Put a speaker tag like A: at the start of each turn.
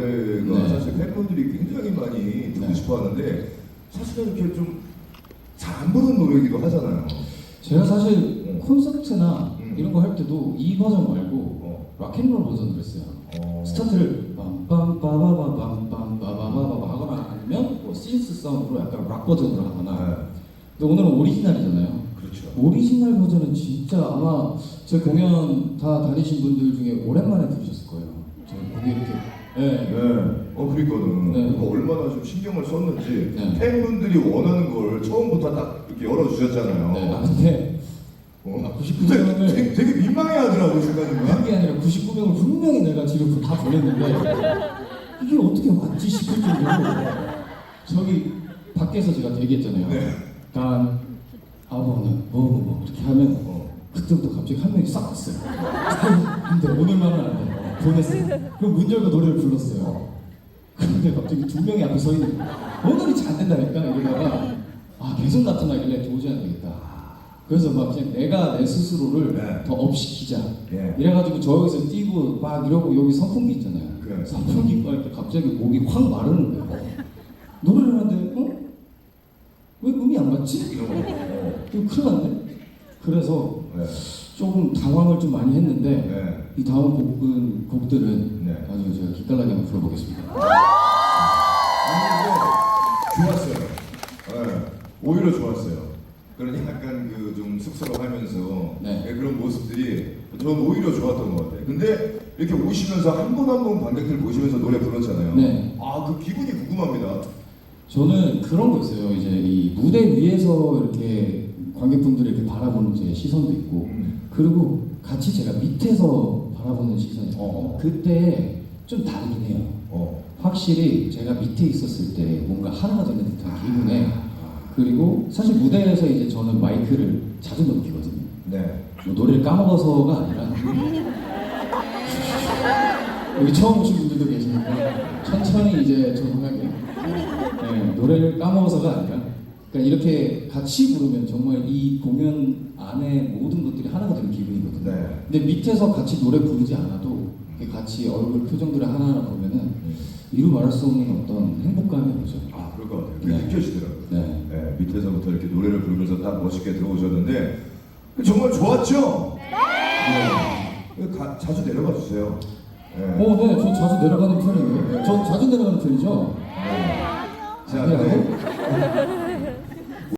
A: 노래가
B: 네.
A: 사실 팬분들이 굉장히 많이 듣고
B: 네.
A: 싶어 하는데 사실은 이렇게 좀 잘 안 부르는 노래이기도 하잖아요.
B: 제가 사실
A: 음.
B: 콘서트나
A: 음.
B: 이런 거 할 때도 이 버전 말고
A: 어.
B: 락앤롤 버전으로 했어요.
A: 어.
B: 스타트를 빰빰빠바바빰빰빠바바바바 하거나 아니면 뭐 신스 사운드로 약간 락 버전으로 하거나
A: 네.
B: 근데 오늘은 오리지널이잖아요.
A: 그렇죠.
B: 오리지널 버전은 진짜 아마 제 공연 다 다니신 분들 중에 오랜만에 들으셨을 거예요. 저 예.
A: 네. 어, 그러니까는
B: 네.
A: 그거 얼마나 좀 신경을 썼는지
B: 네.
A: 팬분들이 원하는 걸 처음부터 딱 이렇게 열어주셨잖아요.
B: 네. 아 근데
A: 어.
B: 아, 99
A: 되게,
B: 명을
A: 되게, 되게 민망해하더라고 중간중간.
B: 그게 아니라 99명을 분명히 내가 지금 다 보냈는데 이게 어떻게 왔지 싶을 정도로 저기 밖에서 제가 대기했잖아요.
A: 네.
B: 단 아무거나 뭐뭐 뭐 이렇게 하면
A: 어.
B: 그때부터 갑자기 한 명이 싹 왔어요. 근데 오늘만은 안 돼. 보냈어요. 그럼 문 열고 노래를 불렀어요. 근데 갑자기 두 명이 앞에 서 있는. 오늘이 잘 된다니까 이러다가 아 계속 나타나길래 도저히 안 되겠다. 그래서 막 그냥 내가 내 스스로를
A: 네.
B: 더 업시키자.
A: 예.
B: 이래가지고 저 여기서 뛰고 막 이러고 여기 선풍기 있잖아요.
A: 그래.
B: 선풍기 꺼니까 갑자기 목이 확 마르는 거예요. 노래를 하는데 어? 왜 음이 안 맞지? 이거 큰일 났네. 그래서
A: 네.
B: 조금 당황을 좀 많이 했는데
A: 네.
B: 이 다음 곡은 곡들은
A: 네.
B: 아주 제가 기깔나게 한번 불러보겠습니다.
A: 아니, 근데 좋았어요. 네. 오히려 좋았어요. 그런 약간 그 좀 쑥스러워하면서
B: 네.
A: 네, 그런 모습들이 저는 오히려 좋았던 것 같아요. 근데 이렇게 오시면서 한 분 한 분 관객들 보시면서 노래 불렀잖아요.
B: 네.
A: 아, 그 기분이 궁금합니다.
B: 저는 그런 거 있어요. 이제 이 무대 위에서 이렇게 관객분들이 이렇게 바라보는 제 시선도 있고
A: 음.
B: 그리고 같이 제가 밑에서 바라보는 시선이
A: 어.
B: 그때 좀 다르긴 해요.
A: 어.
B: 확실히 제가 밑에 있었을 때 뭔가 하나가 되는 듯한 기분에
A: 아.
B: 그리고 사실 무대에서 이제 저는 마이크를 자주 넘기거든요.
A: 네.
B: 뭐 노래를 까먹어서가 아니라 여기 처음 오신 분들도 계시니까 천천히 이제 적응하게 네, 노래를 까먹어서가 아니라 그러니까 이렇게 같이 부르면 정말 이 공연 안에 모든 것들이 하나가 되는 기분이거든요.
A: 네.
B: 근데 밑에서 같이 노래 부르지 않아도 이렇게 같이 얼굴 표정들을 하나하나 보면은
A: 음.
B: 이루 말할 수 없는 어떤 행복감이 오죠.
A: 아, 그럴 것 같아요. 그게
B: 네.
A: 느껴지더라고요.
B: 네.
A: 네, 밑에서부터 이렇게 노래를 부르면서 딱 멋있게 들어오셨는데 정말 좋았죠? 네. 가, 자주 내려가 주세요. 네.
B: 어, 네, 저 자주 내려가는 편이에요. 저 자주 내려가는 편이죠.
A: 네. 자,
B: 아니라고?
A: 네.